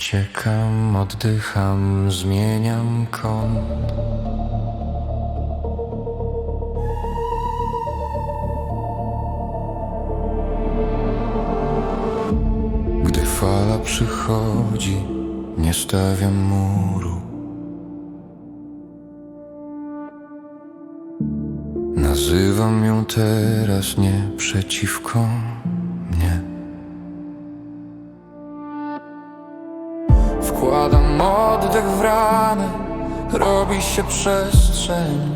Uciekam, oddycham, zmieniam kąt. Gdy fala przychodzi, nie stawiam muru. Nazywam ją teraz nie przeciwko Wkładam oddech w ranę, robi się przestrzeń.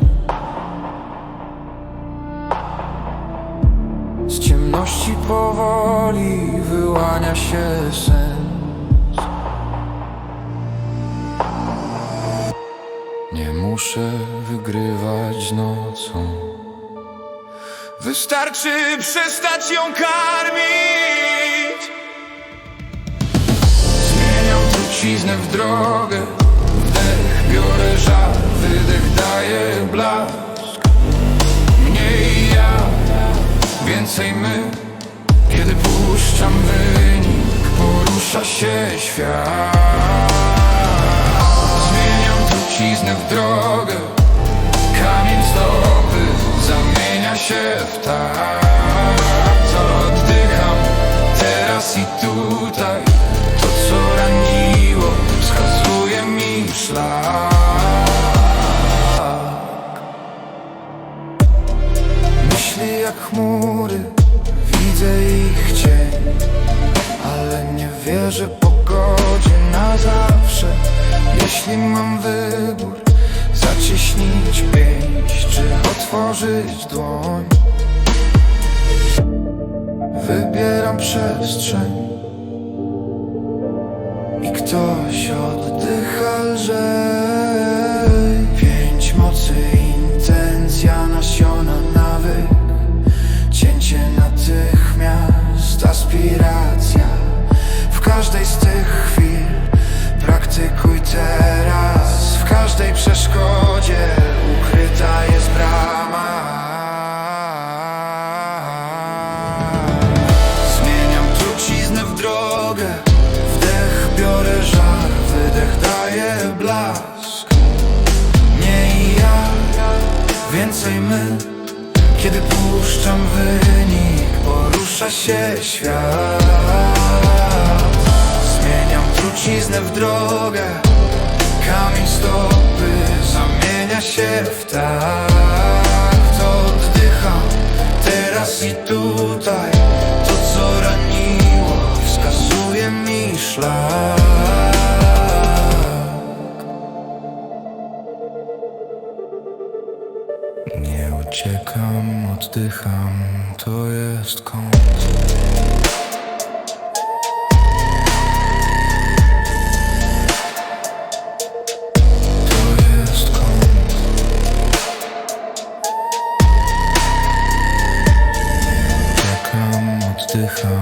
Z ciemności powoli wyłania się sens. Nie muszę wygrywać nocą. Wystarczy przestać ją karmić. Truciznę w drogę. Wdech, biorę żar, wydech, daję blask. Mniej ja, więcej my. Kiedy puszczam wynik, porusza się świat. Zmieniam truciznę w drogę. Kamień stopy zamienia się w tak chmury, widzę ich cień Ale nie wierzę pogodzie na zawsze. Jeśli mam wybór, zacieśnić pięść Czy otworzyć dłoń. Wybieram przestrzeń I ktoś oddycha lżej więcej my. Kiedy puszczam wynik Porusza się świat. Zmieniam truciznę w drogę Kamień stopy zamienia się w tak. To oddycham teraz i tutaj. To co raniło wskazuje mi szlak uciekam, oddycham, to jest kąt. Oddycham,